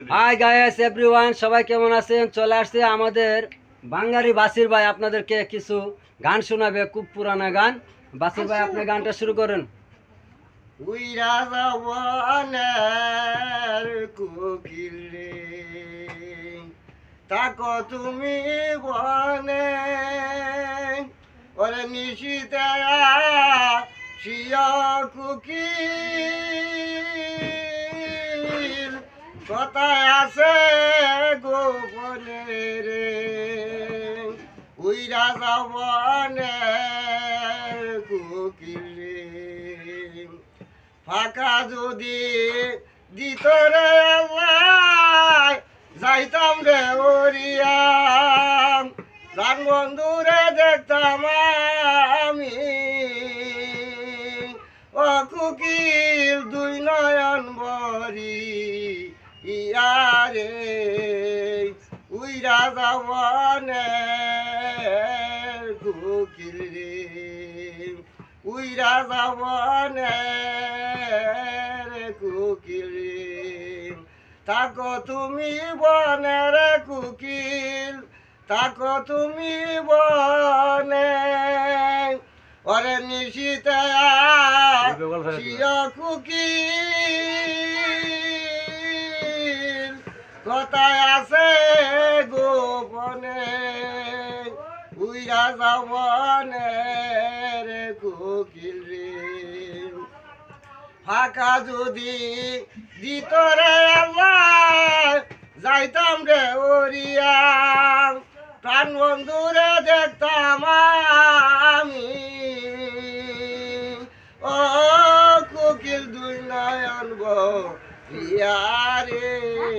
High guys everyone সবাই কেমন আছেন? চলে আসছে আমাদের বাঙালি বাসির ভাই আপনাদেরকে কিছু গান শোনাবে, খুব পুরানা গান। বাসির ভাই, আপনি গানটা শুরু করেন। উইরা জবানের কোকিল রে, তাকো তুমি বনে, ওরে নিশিতে শিয়া কুকিল। কথায় আছে গোপনে রে? উইরা জবানের কোকিল ফাঁকা যদি দিত রে আল্লাহ, যাইতাম রে ওরিয়াম গান বন্ধুরে দেখতাম আমি। ও কুকিল ইয়ারে উইরা যাবনে কুকিল রে। উইরা যাবনে কুকিল তাকো তুমি বনের কুকিল তাকো তুমি বনে। ওরে নিশিতে শিয়া কুকিল। কথায় আছে গোপনে, উইরা যাবনে রে কোকিল রে। ফাঁকা যদি দিত রে আল্লাহ, যাইতাম রে ওরিয়া। প্রাণ বন্ধুরে দেখতাম আমি। ও কোকিল দুই নয়ন গো রে।